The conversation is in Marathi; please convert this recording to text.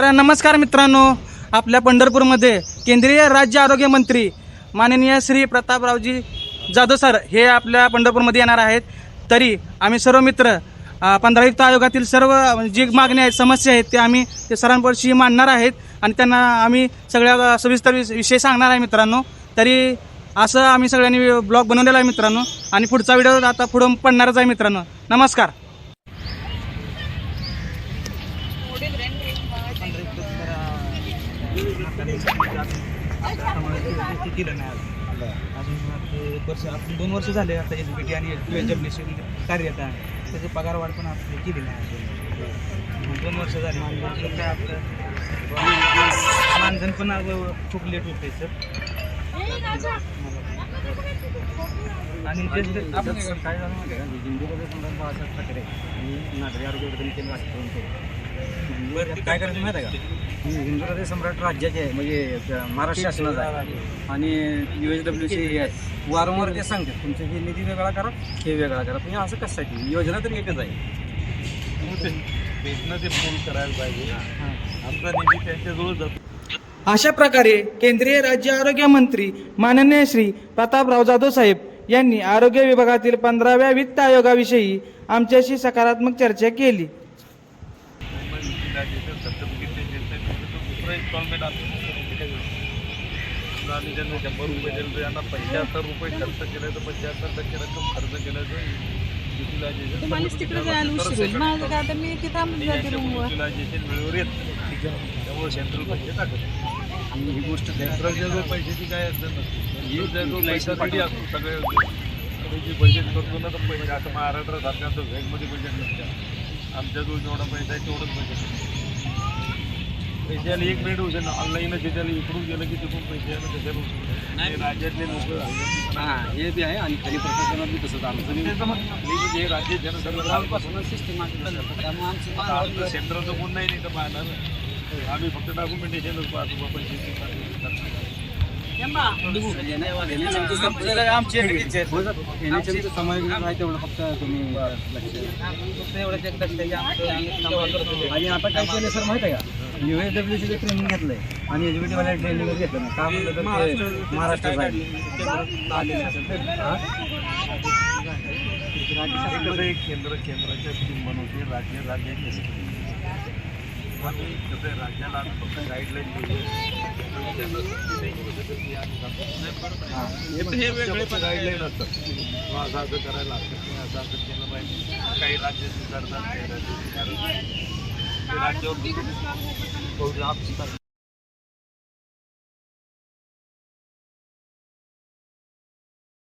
तर नमस्कार मित्रांनो आपल्या पंढरपूरमध्ये केंद्रीय राज्य आरोग्य मंत्री माननीय श्री प्रतापरावजी जाधव सर हे आपल्या पंढरपूरमध्ये येणार आहेत. तरी आम्ही सर्व मित्र पंधरा युक्त आयोगातील सर्व जी मागणी आहेत समस्या आहेत ते आम्ही ते सरांपाशी मांडणार आहेत आणि त्यांना आम्ही सगळ्या सविस्तर विषय सांगणार आहे मित्रांनो. तरी असं आम्ही सगळ्यांनी ब्लॉग बनवलेला आहे मित्रांनो आणि पुढचा व्हिडिओ आता पुढं पडणारच आहे मित्रांनो. नमस्कार. वर्ष दोन वर्ष झाले आता एस बी टी आणि डब्ल्यू कार्यरत आहे. त्याचे पगार वाढ पण आपली केली नाही. दोन वर्ष झाले. मानधन काय आपलं? मानधन पण खूप लेट होते सर आणि आपण काय झालं माहिती आहे का? समजा बाळासाहेब ठाकरे आणि नागरी आरोग्य केंद्र केलं. काय करायचं माहिती आहे का? ही हिंदू हृदय सम्राट राज्याचे आहे म्हणजे त्या महाराष्ट्र शासनाचा आहे. आणि यू एस डब्ल्यू सी आहे वारंवार ते सांगतात तुमचं हे निधी वेगळा करा हे वेगळा करा. तुम्ही असं कशासाठी योजना तर एकच आहे. ते फोन करायला पाहिजे आमचा निधी त्यांच्याजवळ जातो अशा प्रकारे केंद्रीय राज्य आरोग्य मंत्री माननीय श्री प्रतापराव जाधव साहेब यांनी आरोग्य विभागातील पंधराव्या वित्त आयोगाविषयी आमच्याशी सकारात्मक चर्चा केली. सर्टिफिकेट दुसरं इन्स्टॉलमेंट आम्ही ज्यांना शंभर रुपये दिले तर यांना पंच्याहत्तर रुपये खर्च केले तर पंच्याहत्तर टक्के रक्कम खर्च केलं तर युटिलायझेशन तुम्हालाच तिकडे जायला उशीर होईल माझं काय आता मी तिथं थांबून जाते रूमवर युटिलायझेशन वेळेवर येत त्यामुळे सेंट्रल पैसे टाकत आणि ही। गोष्ट सेंट्रलच्या जो पैशाची काय असतं ना जो पैसा रेडी असतो सगळे बजेट करतो ना तर पैसे आता महाराष्ट्र सरकारचं व्हेजमध्ये बजेट नसतं आमच्याजवळ जेवढा पैसा आहे तेवढंच बजेट पैशाला एक मिनिट होते ना. ऑनलाईनच त्याच्याला इकडून गेलं की तिकडून पैसे आलं त्याच्यावर नाही. राज्यातले लोक हां हे बी आहे आणि खाली प्रशासनात बी तसंच आमचं बी. जे राज्य जनसंघपासून सिस्टम त्यामुळे आमचं सेंट्रलचं कोण नाही नाही का पाहणार. आम्ही फक्त डॉक्युमेंटेशनच पाहतो. पैसे आणि आता काय केलं सर माहिती आहे का यू एस ट्रेनिंग घेतलंय आणि एच वाल्या ट्रेनिंग घेतलं ना का म्हणलं तर ते महाराष्ट्र कसं आहे, केंद्र केंद्राच्या टीम बनवते राज्य राज्याची आम्ही कसं राज्याला आम्ही फक्त गाईडलाईन हे गाईडलाईन असतात किंवा असं असं करायला लागतं किंवा असं असं केलं पाहिजे काही राज्य स्वीकारतात काही राज्य स्वीकारत राज्यावर